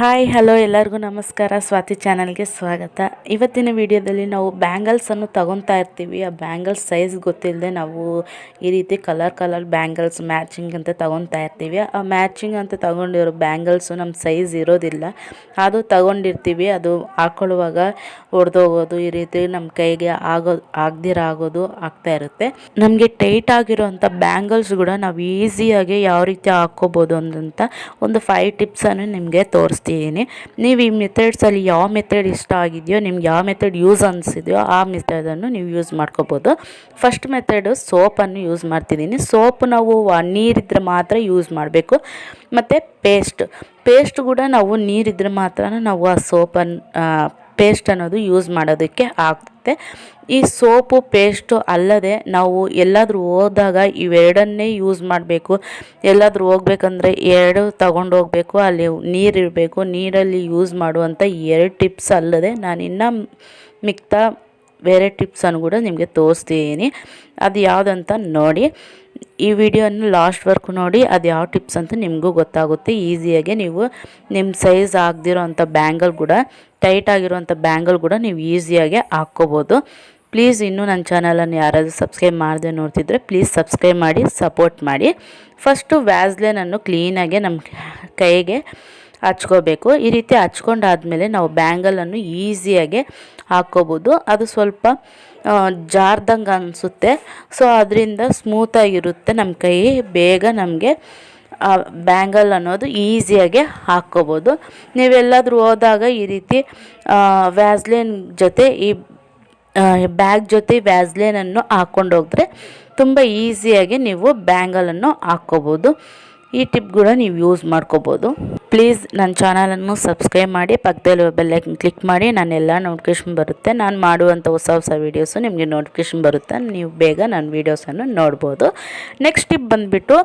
Hi, hello ಎಲ್ಲರಿಗೂ ನಮಸ್ಕಾರ. ಸ್ವಾತಿ ಚಾನಲ್ಗೆ ಸ್ವಾಗತ. ಇವತ್ತಿನ ವಿಡಿಯೋದಲ್ಲಿ ನಾವು ಬ್ಯಾಂಗಲ್ಸನ್ನು ತಗೊತಾ ಇರ್ತೀವಿ. ಆ ಬ್ಯಾಂಗಲ್ಸ್ ಸೈಜ್ ಗೊತ್ತಿಲ್ಲದೆ ನಾವು ಈ ರೀತಿ ಕಲರ್ ಕಲರ್ ಬ್ಯಾಂಗಲ್ಸ್ ಮ್ಯಾಚಿಂಗ್ ಅಂತ ತಗೊತಾ ಇರ್ತೀವಿ. ಆ ಮ್ಯಾಚಿಂಗ್ ಅಂತ ತಗೊಂಡಿರೋ ಬ್ಯಾಂಗಲ್ಸು ನಮ್ಮ ಸೈಜ್ ಇರೋದಿಲ್ಲ. ಅದು ತಗೊಂಡಿರ್ತೀವಿ. ಅದು ಹಾಕೊಳ್ಳುವಾಗ ಒಡೆದೋಗೋದು, ಈ ರೀತಿ ನಮ್ಮ ಕೈಗೆ ಆಗೋ ಆಗದಿರ ಆಗೋದು ಆಗ್ತಾ ಇರುತ್ತೆ. ನಮಗೆ ಟೈಟ್ ಆಗಿರೋಂಥ ಬ್ಯಾಂಗಲ್ಸ್ ಕೂಡ ನಾವು ಈಸಿಯಾಗಿ ಯಾವ ರೀತಿ ಹಾಕ್ಕೋಬೋದು ಅಂತ ಒಂದು ಫೈವ್ ಟಿಪ್ಸನ್ನು ನಿಮಗೆ ತೋರಿಸ್ತಿದ್ದೀನಿ ನೀವು ಈ ಮೆಥಡ್ಸಲ್ಲಿ ಯಾವ ಮೆಥಡ್ ಇಷ್ಟ ಆಗಿದೆಯೋ, ನಿಮ್ಗೆ ಯಾವ ಮೆಥಡ್ ಯೂಸ್ ಅನಿಸಿದೆಯೋ, ಆ ಮೆಥಡನ್ನು ನೀವು ಯೂಸ್ ಮಾಡ್ಕೋಬೋದು. ಫಸ್ಟ್ ಮೆಥಡು ಸೋಪನ್ನು ಯೂಸ್ ಮಾಡ್ತಿದ್ದೀನಿ. ಸೋಪ್ ನಾವು ನೀರಿದ್ರೆ ಮಾತ್ರ ಯೂಸ್ ಮಾಡಬೇಕು. ಮತ್ತು ಪೇಸ್ಟ್ ಪೇಸ್ಟ್ ಕೂಡ ನಾವು ನೀರಿದ್ರೆ ಮಾತ್ರ ನಾವು ಆ ಸೋಪನ್ನು ಪೇಸ್ಟ್ ಅನ್ನೋದು ಯೂಸ್ ಮಾಡೋದಕ್ಕೆ ಆಗುತ್ತೆ ಈ ಸೋಪು, ಪೇಸ್ಟು ಅಲ್ಲದೆ ನಾವು ಎಲ್ಲಾದರೂ ಹೋದಾಗ ಇವೆರಡನ್ನೇ ಯೂಸ್ ಮಾಡಬೇಕು. ಎಲ್ಲಾದರೂ ಹೋಗ್ಬೇಕಂದ್ರೆ ಎರಡು ತಗೊಂಡು ಹೋಗಬೇಕು. ಅಲ್ಲಿ ನೀರಿರಬೇಕು ನೀರಲ್ಲಿ ಯೂಸ್ ಮಾಡುವಂಥ ಎರಡು ಟಿಪ್ಸ್ ಅಲ್ಲದೆ ನಾನು ಇನ್ನೂ ಮಿಕ್ತಾ ಬೇರೆ ಟಿಪ್ಸನ್ನು ಕೂಡ ನಿಮಗೆ ತೋರಿಸ್ತೀನಿ. ಅದು ಯಾವುದಂತ ನೋಡಿ. ಈ ವಿಡಿಯೋನ ಲಾಸ್ಟ್ವರೆಗೂ ನೋಡಿ, ಅದು ಯಾವ ಟಿಪ್ಸ್ ಅಂತ ನಿಮಗೂ ಗೊತ್ತಾಗುತ್ತೆ. ಈಸಿಯಾಗಿ ನೀವು ನಿಮ್ಮ ಸೈಜ್ ಆಗದಿರೋ ಅಂಥ ಬ್ಯಾಂಗಲ್ ಕೂಡ, ಟೈಟ್ ಆಗಿರೋಂಥ ಬ್ಯಾಂಗಲ್ ಕೂಡ ನೀವು ಈಸಿಯಾಗಿ ಹಾಕ್ಕೋಬೋದು. ಪ್ಲೀಸ್ ಇನ್ನೂ ನನ್ನ ಚಾನಲನ್ನು ಯಾರಾದರೂ ಸಬ್ಸ್ಕ್ರೈಬ್ ಮಾಡದೆ ನೋಡ್ತಿದ್ರೆ ಪ್ಲೀಸ್ ಸಬ್ಸ್ಕ್ರೈಬ್ ಮಾಡಿ, ಸಪೋರ್ಟ್ ಮಾಡಿ. ಫಸ್ಟು ವ್ಯಾಸ್ಲೇನನ್ನು ಕ್ಲೀನಾಗೆ ನಮ್ಮ ಕೈಗೆ ಹಚ್ಕೋಬೇಕು. ಈ ರೀತಿ ಹಚ್ಕೊಂಡಾದ್ಮೇಲೆ ನಾವು ಬ್ಯಾಂಗಲನ್ನು ಈಸಿಯಾಗಿ ಹಾಕ್ಕೋಬೋದು. ಅದು ಸ್ವಲ್ಪ ಜಾರ್ದಂಗೆ ಅನಿಸುತ್ತೆ. ಸೊ ಅದರಿಂದ ಸ್ಮೂತಾಗಿರುತ್ತೆ ನಮ್ಮ ಕೈ. ಬೇಗ ನಮಗೆ ಬ್ಯಾಂಗಲ್ ಅನ್ನೋದು ಈಸಿಯಾಗಿ ಹಾಕ್ಕೋಬೋದು. ನೀವೆಲ್ಲಾದರೂ ಹೋದಾಗ ಈ ರೀತಿ ವ್ಯಾಸ್ಲಿನ್ ಜೊತೆ ಈ ಬ್ಯಾಗ್ ಜೊತೆ ವ್ಯಾಸ್ಲಿನನ್ನು ಹಾಕ್ಕೊಂಡು ಹೋದರೆ ತುಂಬ ಈಸಿಯಾಗಿ ನೀವು ಬ್ಯಾಂಗಲನ್ನು ಹಾಕ್ಕೋಬೋದು. ಈ ಟಿಪ್ ಕೂಡ ನೀವು ಯೂಸ್ ಮಾಡ್ಕೋಬೋದು. ಪ್ಲೀಸ್ ನನ್ನ ಚಾನಲನ್ನು ಸಬ್ಸ್ಕ್ರೈಬ್ ಮಾಡಿ ಪಕ್ಕದಲ್ಲಿ ಬೆಲ್ಲೈಕನ್ ಕ್ಲಿಕ್ ಮಾಡಿ ನಾನೆಲ್ಲ ನೋಟಿಫಿಕೇಶನ್ ಬರುತ್ತೆ. ನಾನು ಮಾಡುವಂಥ ಹೊಸ ಹೊಸ ವೀಡಿಯೋಸು ನಿಮಗೆ ನೋಟಿಫಿಕೇಶನ್ ಬರುತ್ತೆ. ನೀವು ಬೇಗ ನನ್ನ ವೀಡಿಯೋಸನ್ನು ನೋಡ್ಬೋದು. ನೆಕ್ಸ್ಟ್ ಟಿಪ್ ಬಂದುಬಿಟ್ಟು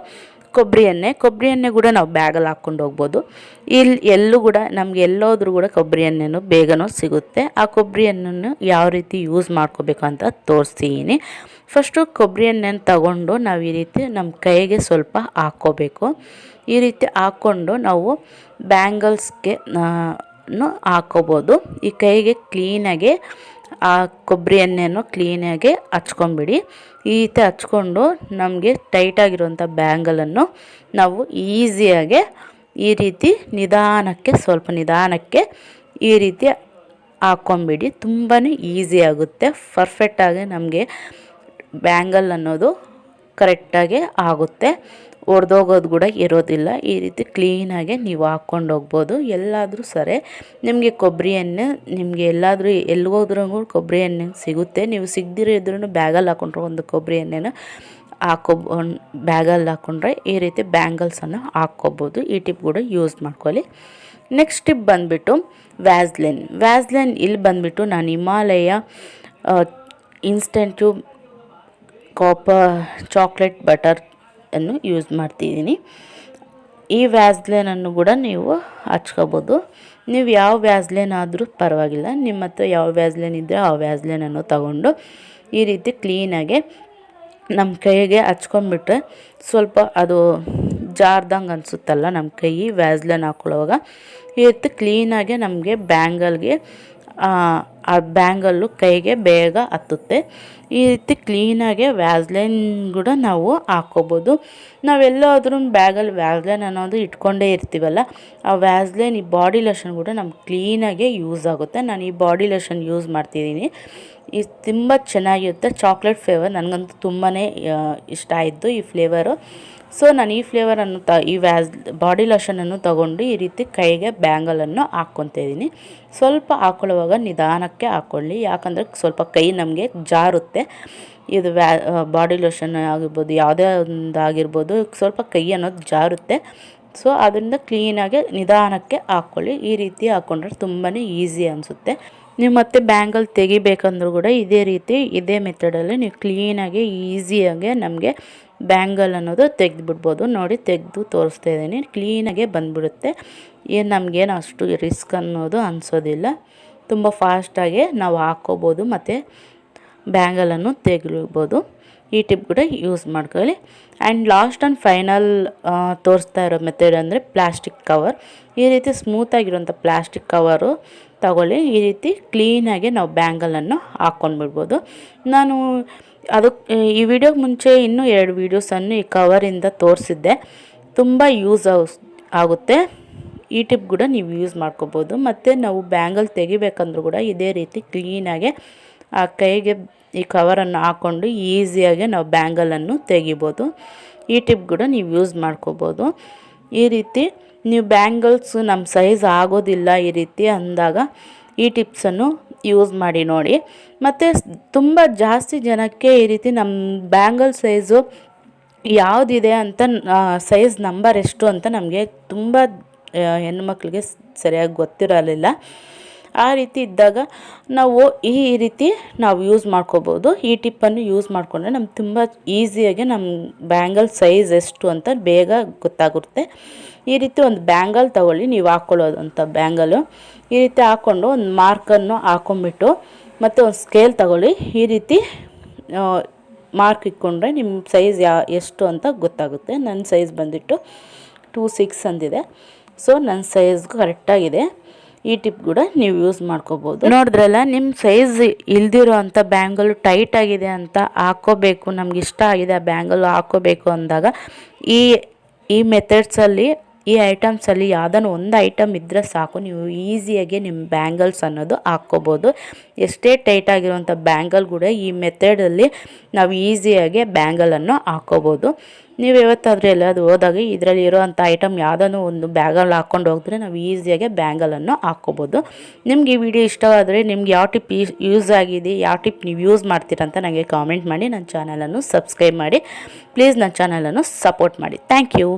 ಕೊಬ್ಬರಿ ಎಣ್ಣೆ. ಕೊಬ್ಬರಿ ಎಣ್ಣೆ ಕೂಡ ನಾವು ಬ್ಯಾಗಲ್ಲಿ ಹಾಕ್ಕೊಂಡು ಹೋಗ್ಬೋದು. ಇಲ್ಲಿ ಎಲ್ಲೂ ಕೂಡ ನಮ್ಗೆ ಎಲ್ಲೋದ್ರೂ ಕೂಡ ಕೊಬ್ಬರಿ ಎಣ್ಣೆನೂ ಬೇಗನೂ ಸಿಗುತ್ತೆ. ಆ ಕೊಬ್ಬರಿ ಎಣ್ಣೆನೂ ಯಾವ ರೀತಿ ಯೂಸ್ ಮಾಡ್ಕೋಬೇಕು ಅಂತ ತೋರಿಸ್ತೀನಿ. ಫಸ್ಟು ಕೊಬ್ಬರಿ ಎಣ್ಣೆನ ತಗೊಂಡು ನಾವು ಈ ರೀತಿ ನಮ್ಮ ಕೈಗೆ ಸ್ವಲ್ಪ ಹಾಕ್ಕೋಬೇಕು. ಈ ರೀತಿ ಹಾಕ್ಕೊಂಡು ನಾವು ಬ್ಯಾಂಗಲ್ಸ್ಗೆ ಹಾಕ್ಕೋಬೋದು. ಈ ಕೈಗೆ ಕ್ಲೀನಾಗಿ ಆ ಕೊಬ್ಬರಿ ಎಣ್ಣೆಯನ್ನು ಕ್ಲೀನಾಗಿ ಹಚ್ಕೊಂಬಿಡಿ ಈ ರೀತಿ ಹಚ್ಕೊಂಡು ನಮಗೆ ಟೈಟಾಗಿರುವಂಥ ಬ್ಯಾಂಗಲನ್ನು ನಾವು ಈಸಿಯಾಗಿ ಈ ರೀತಿ ನಿಧಾನಕ್ಕೆ, ಸ್ವಲ್ಪ ನಿಧಾನಕ್ಕೆ ಈ ರೀತಿ ಹಾಕ್ಕೊಂಬಿಡಿ ತುಂಬಾ ಈಸಿ ಆಗುತ್ತೆ. ಪರ್ಫೆಕ್ಟಾಗಿ ನಮಗೆ ಬ್ಯಾಂಗಲ್ ಅನ್ನೋದು ಕರೆಕ್ಟಾಗಿ ಆಗುತ್ತೆ. ಒಡೆದೋಗೋದು ಕೂಡ ಇರೋದಿಲ್ಲ. ಈ ರೀತಿ ಕ್ಲೀನಾಗೆ ನೀವು ಹಾಕ್ಕೊಂಡು ಹೋಗ್ಬೋದು. ಎಲ್ಲಾದರೂ ಸರಿ, ನಿಮಗೆ ಕೊಬ್ಬರಿ ಎಣ್ಣೆ, ನಿಮಗೆ ಎಲ್ಲಾದರೂ ಎಲ್ಲಿಗೋದ್ರೂ ಕೊಬ್ಬರಿ ಎಣ್ಣೆ ಸಿಗುತ್ತೆ. ನೀವು ಸಿಗದಿರೋದ್ರೂ ಬ್ಯಾಗಲ್ಲಿ ಹಾಕೊಂಡ್ರೆ ಒಂದು ಕೊಬ್ಬರಿ ಎಣ್ಣೆನ ಹಾಕೋ ಬ್ಯಾಗಲ್ಲಿ ಹಾಕ್ಕೊಂಡ್ರೆ ಈ ರೀತಿ ಬ್ಯಾಂಗಲ್ಸನ್ನು ಹಾಕ್ಕೊಬೋದು. ಈ ಟಿಪ್ ಕೂಡ ಯೂಸ್ ಮಾಡ್ಕೊಳ್ಳಿ. ನೆಕ್ಸ್ಟ್ ಟಿಪ್ ಬಂದುಬಿಟ್ಟು ವ್ಯಾಸ್ಲಿನ್. ವ್ಯಾಸ್ಲಿನ್ ಇಲ್ಲಿ ಬಂದುಬಿಟ್ಟು ನಾನು ಹಿಮಾಲಯ ಇನ್ಸ್ಟೆಂಟು ಕಾಪ, ಚಾಕ್ಲೇಟ್ ಬಟರ್ ಅನ್ನು ಯೂಸ್ ಮಾಡ್ತಿದ್ದೀನಿ. ಈ ವ್ಯಾಸ್ಲಿನನ್ನು ಕೂಡ ನೀವು ಹಚ್ಕೋಬೋದು. ನೀವು ಯಾವ ವ್ಯಾಸ್ಲಿನ್ ಆದರೂ ಪರವಾಗಿಲ್ಲ. ನಿಮ್ಮ ಹತ್ರ ಯಾವ ವ್ಯಾಸ್ಲಿನ್ ಇದ್ದರೆ ಆ ವ್ಯಾಸ್ಲಿನನ್ನು ತಗೊಂಡು ಈ ರೀತಿ ಕ್ಲೀನಾಗಿ ನಮ್ಮ ಕೈಗೆ ಹಚ್ಕೊಂಬಿಟ್ರೆ ಸ್ವಲ್ಪ ಅದು ಜಾರ್ದಂಗೆ ಅನಿಸುತ್ತಲ್ಲ, ನಮ್ಮ ಕೈ ವ್ಯಾಸ್ಲಿನ್ ಹಾಕೊಳ್ಳುವಾಗ. ಈ ರೀತಿ ಕ್ಲೀನಾಗೆ ನಮಗೆ ಬ್ಯಾಂಗಲ್ಗೆ ಆ ಬ್ಯಾಂಗಲ್ಲು ಕೈಗೆ ಬೇಗ ಹತ್ತುತ್ತೆ. ಈ ರೀತಿ ಕ್ಲೀನಾಗೆ ವ್ಯಾಸ್ಲೈನ್ ಕೂಡ ನಾವು ಹಾಕ್ಕೋಬೋದು. ನಾವೆಲ್ಲಾದ್ರೂ ಬ್ಯಾಗಲ್ಲಿ ವ್ಯಾಸ್ಲೈನ್ ಅನ್ನೋದು ಇಟ್ಕೊಂಡೇ ಇರ್ತೀವಲ್ಲ, ಆ ವ್ಯಾಸ್ಲೈನ್ ಈ ಬಾಡಿ ಲೋಷನ್ ಕೂಡ ನಮ್ಗೆ ಕ್ಲೀನಾಗೆ ಯೂಸ್ ಆಗುತ್ತೆ. ನಾನು ಈ ಬಾಡಿ ಲೋಷನ್ ಯೂಸ್ ಮಾಡ್ತಿದ್ದೀನಿ. ಇದು ತುಂಬ ಚೆನ್ನಾಗಿರುತ್ತೆ. ಚಾಕ್ಲೇಟ್ ಫ್ಲೇವರ್ ನನಗಂತೂ ತುಂಬಾ ಇಷ್ಟ ಆಯಿತು ಈ ಫ್ಲೇವರು ಸೊ ನಾನು ಈ ಫ್ಲೇವರನ್ನು ತ, ಈ ವ್ಯಾಸ್ ಬಾಡಿ ಲೋಷನನ್ನು ತಗೊಂಡು ಈ ರೀತಿ ಕೈಗೆ ಬ್ಯಾಂಗಲನ್ನು ಹಾಕ್ಕೊತಿದ್ದೀನಿ ಸ್ವಲ್ಪ ಹಾಕೊಳ್ಳುವಾಗ ನಿಧಾನಕ್ಕೆ ಹಾಕ್ಕೊಳ್ಳಿ ಯಾಕಂದರೆ ಸ್ವಲ್ಪ ಕೈ ನಮಗೆ ಜಾರುತ್ತೆ. ಇದು ವ್ಯಾ ಬಾಡಿ ಲೋಷನ್ ಆಗಿರ್ಬೋದು, ಯಾವುದೇ ಒಂದು ಆಗಿರ್ಬೋದು ಸ್ವಲ್ಪ ಕೈ ಅನ್ನೋದು ಜಾರುತ್ತೆ. ಸೊ ಅದರಿಂದ ಕ್ಲೀನಾಗಿ ನಿಧಾನಕ್ಕೆ ಹಾಕ್ಕೊಳ್ಳಿ ಈ ರೀತಿ ಹಾಕ್ಕೊಂಡ್ರೆ ತುಂಬಾ ಈಸಿ ಅನಿಸುತ್ತೆ. ನೀವು ಮತ್ತೆ ಬ್ಯಾಂಗಲ್ ತೆಗಿಬೇಕಂದ್ರೂ ಕೂಡ ಇದೇ ರೀತಿ, ಇದೇ ಮೆಥಡಲ್ಲಿ ನೀವು ಕ್ಲೀನಾಗಿ ಈಸಿಯಾಗಿ ನಮಗೆ ಬ್ಯಾಂಗಲ್ ಅನ್ನೋದು ತೆಗೆದುಬಿಡ್ಬೋದು. ನೋಡಿ ತೆಗೆದು ತೋರಿಸ್ತಾ ಇದ್ದೀನಿ. ಕ್ಲೀನಾಗೆ ಬಂದ್ಬಿಡುತ್ತೆ. ಏನು ನಮಗೇನು ಅಷ್ಟು ರಿಸ್ಕ್ ಅನ್ನೋದು ಅನಿಸೋದಿಲ್ಲ. ತುಂಬ ಫಾಸ್ಟಾಗೆ ನಾವು ಹಾಕ್ಕೋಬೋದು ಮತ್ತು ಬ್ಯಾಂಗಲನ್ನು ತೆಗಿಬೋದು ಈ ಟಿಪ್ ಕೂಡ ಯೂಸ್ ಮಾಡ್ಕೊಳ್ಳಿ. ಆ್ಯಂಡ್ ಲಾಸ್ಟ್ ಆ್ಯಂಡ್ ಫೈನಲ್ ತೋರಿಸ್ತಾ ಇರೋ ಮೆಥಡ್ ಅಂದರೆ ಪ್ಲಾಸ್ಟಿಕ್ ಕವರ್ ಈ ರೀತಿ ಸ್ಮೂತಾಗಿರುವಂಥ ಪ್ಲಾಸ್ಟಿಕ್ ಕವರು ತಗೊಳ್ಳಿ. ಈ ರೀತಿ ಕ್ಲೀನಾಗೆ ನಾವು ಬ್ಯಾಂಗಲನ್ನು ಹಾಕ್ಕೊಂಡ್ಬಿಡ್ಬೋದು ನಾನು ಅದು ಈ ವಿಡಿಯೋಗೆ ಮುಂಚೆ ಇನ್ನೂ ಎರಡು ವೀಡಿಯೋಸನ್ನು ಈ ಕವರಿಂದ ತೋರಿಸಿದ್ದೆ. ತುಂಬ ಯೂಸ್ ಆಗುತ್ತೆ. ಈ ಟಿಪ್ ಕೂಡ ನೀವು ಯೂಸ್ ಮಾಡ್ಕೋಬೋದು. ಮತ್ತು ನಾವು ಬ್ಯಾಂಗಲ್ ತೆಗಿಬೇಕಂದ್ರೂ ಕೂಡ ಇದೇ ರೀತಿ ಕ್ಲೀನಾಗೆ ಆ ಕೈಗೆ ಈ ಕವರನ್ನು ಹಾಕ್ಕೊಂಡು ಈಸಿಯಾಗಿ ನಾವು ಬ್ಯಾಂಗಲನ್ನು ತೆಗಿಬೋದು. ಈ ಟಿಪ್ ಕೂಡ ನೀವು ಯೂಸ್ ಮಾಡ್ಕೋಬೋದು. ಈ ರೀತಿ ನೀವು ಬ್ಯಾಂಗಲ್ಸು ನಮ್ಮ ಸೈಜ್ ಆಗೋದಿಲ್ಲ ಈ ರೀತಿ ಅಂದಾಗ ಈ ಟಿಪ್ಸನ್ನು ಯೂಸ್ ಮಾಡಿ ನೋಡಿ. ಮತ್ತು ತುಂಬ ಜಾಸ್ತಿ ಜನಕ್ಕೆ ಈ ರೀತಿ ನಮ್ಮ ಬ್ಯಾಂಗಲ್ ಸೈಜು ಯಾವುದಿದೆ ಅಂತ ಸೈಜ್ ನಂಬರ್ ಎಷ್ಟು ಅಂತ ನಮಗೆ ತುಂಬ ಹೆಣ್ಮಕ್ಳಿಗೆ ಸರಿಯಾಗಿ ಗೊತ್ತಿರಲಿಲ್ಲ. ಆ ರೀತಿ ಇದ್ದಾಗ ನಾವು ಈ ರೀತಿ ನಾವು ಯೂಸ್ ಮಾಡ್ಕೋಬೋದು. ಈ ಟಿಪ್ಪನ್ನು ಯೂಸ್ ಮಾಡಿಕೊಂಡ್ರೆ ನಮ್ಗೆ ತುಂಬ ಈಸಿಯಾಗಿ ನಮ್ಮ ಬ್ಯಾಂಗಲ್ ಸೈಜ್ ಎಷ್ಟು ಅಂತ ಬೇಗ ಗೊತ್ತಾಗುತ್ತೆ. ಈ ರೀತಿ ಒಂದು ಬ್ಯಾಂಗಲ್ ತಗೊಳ್ಳಿ, ನೀವು ಹಾಕ್ಕೊಳ್ಳೋದಂಥ ಬ್ಯಾಂಗಲು ಈ ರೀತಿ ಹಾಕ್ಕೊಂಡು ಒಂದು ಮಾರ್ಕನ್ನು ಹಾಕೊಂಡ್ಬಿಟ್ಟು ಮತ್ತು ಒಂದು ಸ್ಕೇಲ್ ತಗೊಳ್ಳಿ. ಈ ರೀತಿ ಮಾರ್ಕ್ ಇಟ್ಕೊಂಡ್ರೆ ನಿಮ್ಮ ಸೈಜ್ ಯಾ, ಎಷ್ಟು ಅಂತ ಗೊತ್ತಾಗುತ್ತೆ. ನನ್ನ ಸೈಜ್ ಬಂದಿಟ್ಟು ಟೂ ಸಿಕ್ಸ್ ಅಂದಿದೆ ಸೊ ನನ್ನ ಸೈಜ್ಗೂ ಕರೆಕ್ಟಾಗಿದೆ ಈ ಟಿಪ್ ಕೂಡ ನೀವು ಯೂಸ್ ಮಾಡ್ಕೋಬಹುದು ನೋಡಿದ್ರಲ್ಲ ನಿಮ್ಮ ಸೈಜ್ ಇಲ್ದಿರೋ ಅಂತ ಬ್ಯಾಂಗಲ್ ಟೈಟ್ ಆಗಿದೆ ಅಂತ ಹಾಕೋಬೇಕು, ನಮ್ಗೆ ಇಷ್ಟ ಆಗಿದೆ ಆ ಬ್ಯಾಂಗಲ್ ಹಾಕೋಬೇಕು ಅಂದಾಗ ಈ ಈ ಮೆಥಡ್ಸಲ್ಲಿ ಈ ಐಟಮ್ಸಲ್ಲಿ ಯಾವುದನ್ನು ಒಂದು ಐಟಮ್ ಇದ್ದರೆ ಸಾಕು. ನೀವು ಈಸಿಯಾಗಿ ನಿಮ್ಮ ಬ್ಯಾಂಗಲ್ಸ್ ಅನ್ನೋದು ಹಾಕ್ಕೋಬೋದು. ಎಷ್ಟೇ ಟೈಟ್ ಆಗಿರುವಂಥ ಬ್ಯಾಂಗಲ್ ಕೂಡ ಈ ಮೆಥಡಲ್ಲಿ ನಾವು ಈಸಿಯಾಗಿ ಬ್ಯಾಂಗಲನ್ನು ಹಾಕ್ಕೋಬೋದು. ನೀವು ಯಾವತ್ತಾದರೂ ಎಲ್ಲಾದರೂ ಹೋದಾಗ ಇದರಲ್ಲಿ ಇರೋವಂಥ ಐಟಮ್ ಯಾವುದನ್ನು ಒಂದು ಬ್ಯಾಗಲ್ಲಿ ಹಾಕ್ಕೊಂಡು ಹೋಗಿದ್ರೆ ನಾವು ಈಸಿಯಾಗಿ ಬ್ಯಾಂಗಲನ್ನು ಹಾಕ್ಕೋಬೋದು. ನಿಮ್ಗೆ ಈ ವಿಡಿಯೋ ಇಷ್ಟವಾದರೆ ನಿಮ್ಗೆ ಯಾವ ಟಿಪ್ ಯೂಸ್ ಆಗಿದೆ, ಯಾವ ಟಿಪ್ ನೀವು ಯೂಸ್ ಮಾಡ್ತೀರಂತ ನನಗೆ ಕಾಮೆಂಟ್ ಮಾಡಿ, ನನ್ನ ಚಾನಲನ್ನು ಸಬ್ಸ್ಕ್ರೈಬ್ ಮಾಡಿ. ಪ್ಲೀಸ್ ನನ್ನ ಚಾನಲನ್ನು ಸಪೋರ್ಟ್ ಮಾಡಿ. Thank you